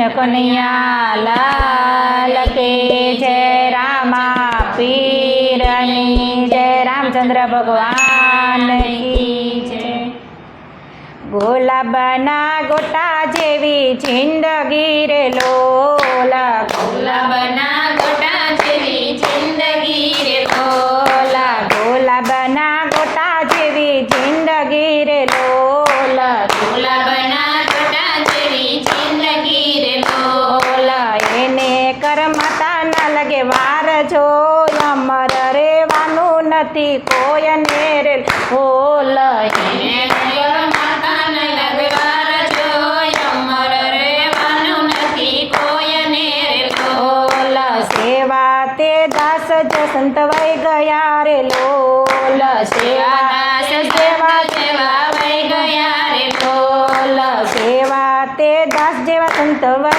કૃષ્ણ કનૈયા લાલ કે જય રામા પીરની જય રામચંદ્ર ભગવાન ગુલાબના ગોટા જેવી જિંદગી રે લોલા. ગુલાબના રે ઓલા સેવા તે દાસ જો સંતવાઈ ગયા રે લોલા સેવા દાસ સેવા સેવા વઈ ગયા રે લોલા સેવા તે દાસ જેવા સંતવાઈ ગયા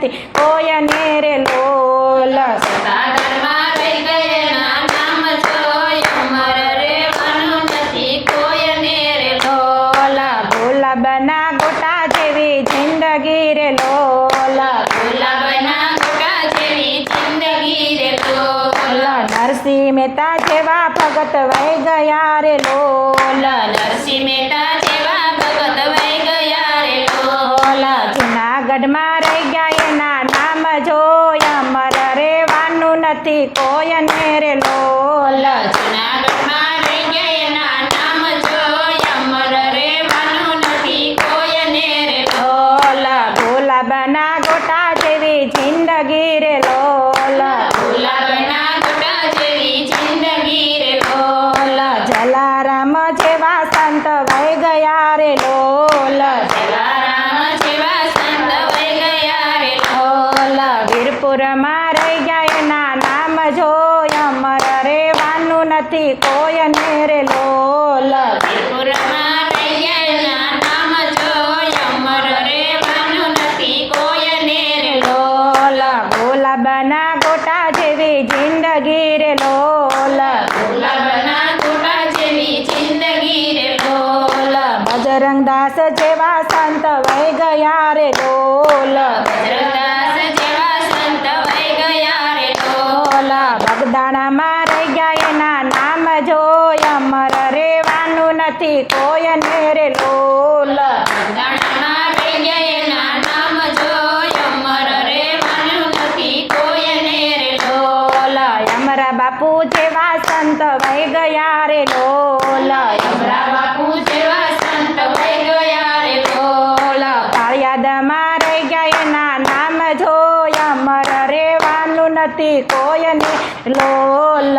નથી કોયને રે લોલા. ગુલાબના ગોટા જેવી જિંદગી રે લોલા. નરસિંહ મહેતા જેવા ભગત વહી ગયા રે લોલા. નરસિંહ મહેતા જેવા ભગત વહી ગયા રે જુનાગઢમાં રહી ગયા એના નામ જોય અમર રેવાનું નથી કોયને રે લોલા જુનાગઢમાં રહી ગયેલા નામ જોય અમર રહેવાનું નથી કોયને રે ઓલા ગુલાબના ગોટા જેવી જિંદગી રે લોલા ગુલાબના ગોટા જેવી જિંદગી રે ઓલા જલારામ જેવા સંત વહી ગયા રે લોલા જલારામ જેવા સંત વહી ગયા રે ઓલા વીરપુરમાં રહી ગયા એના નામ જોય અમર રેવાનું નથી નથી કોયને રે લોલા. ગુલાબના ગોટા જેવી જિંદગી રે લોલ. બજરંગ દાસ જેવા સંત વહી ગયા રે લોલા. જોયા અમર રેવાનું નથી કોયને રે લોલ. લોલા. બાપુ જેવા સંત વહી ગયા રે લોલા. બાપુ જેવા સંત વહી ગયા રે ઓલા પાળિયાદમાં રહી ગયા એના નામ જોય અમર રેવાનું નથી કોયને લોલ.